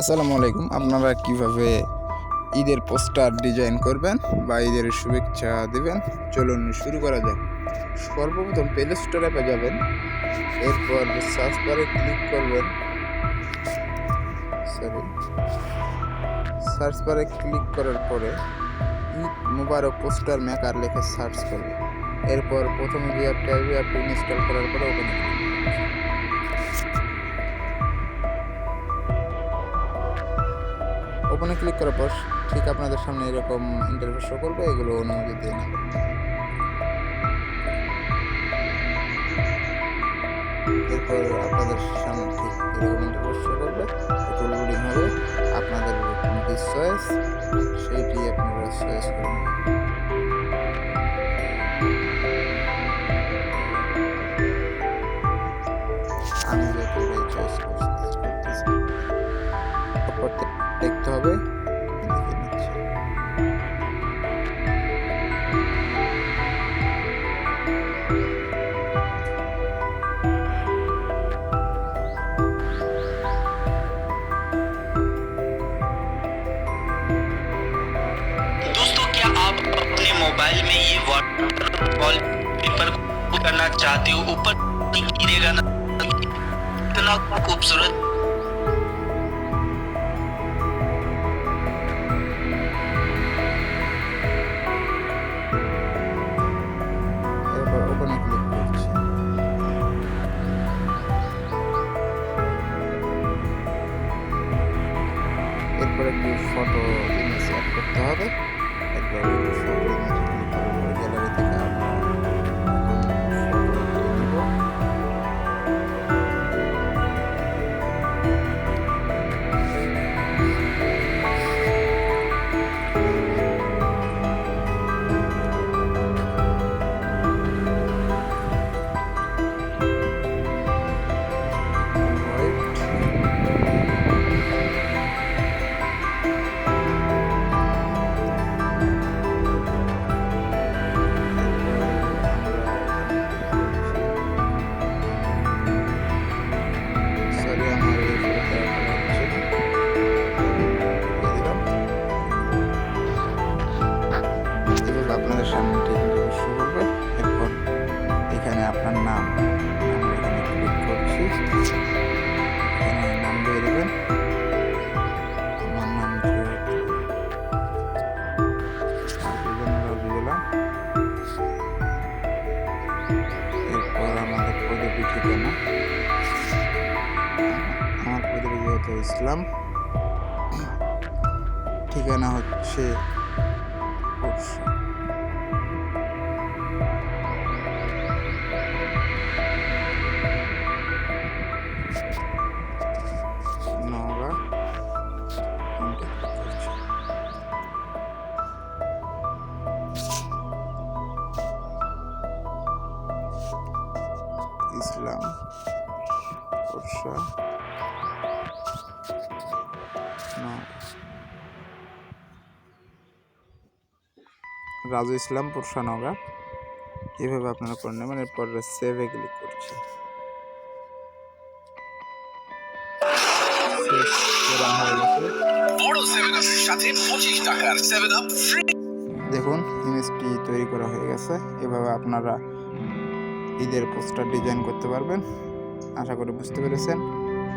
আসসালামু আলাইকুম। আপনারা কীভাবে ঈদের পোস্টার ডিজাইন করবেন বা ঈদের শুভেচ্ছা দেবেন? চলুন শুরু করা যাক। সর্বপ্রথম প্লে স্টোর অ্যাপে যাবেন। এরপর সার্চ বারে ক্লিক করবেন। সরি সার্চ বারে ক্লিক করার পরে ঈদ মুবারক পোস্টার মেকার লিখে সার্চ করবেন। এরপর প্রথমে যে অ্যাপটা আসবে অ্যাপটি ইনস্টল করার পরে ওখানে ওপেনে ক্লিক করার পর ঠিক আপনাদের সামনে এরকম ইন্টারফেস শো করবে, এগুলো অনুমতি দিয়ে নেবেন এরপর আপনাদের সামনে ঠিক এরকম ইন্টারফেস শো করবে একটু লোডিং হবে, আপনাদের চয়েস সেইটি আপনারা চয়েস করুন হবে मोबाइल में ये वॉल पेपर करना चाहते हो? ऊपर गिरेगा ना इतना खूबसूरत একটি ফটো ইমেজ অ্যাড করতে হবে। একবার ফটো সামনে ঠিক শুরু করবে এরপর এখানে আপনার নাম, আমরা এখানে ক্লিক করছি। এখানে নাম দিয়ে দেবেন। আমার নাম এরপর আমাদের পদবি ঠিকানা। আমার পদবি যেহেতু ইসলাম, ঠিকানা হচ্ছে উৎসব ইসলাম রাজু ইসলাম পুরসা নগা এভাবে আপনারা করে নেবেন, এরপর সেভে ক্লিক করছি। দেখুন ইমেজটি তৈরি করা হয়ে গেছে। এভাবে আপনারা ঈদের পোস্টার ডিজাইন করতে পারবেন। আশা করি বুঝতে পেরেছেন।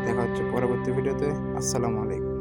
দেখা হচ্ছে পরবর্তী ভিডিওতে। আসসালামু আলাইকুম।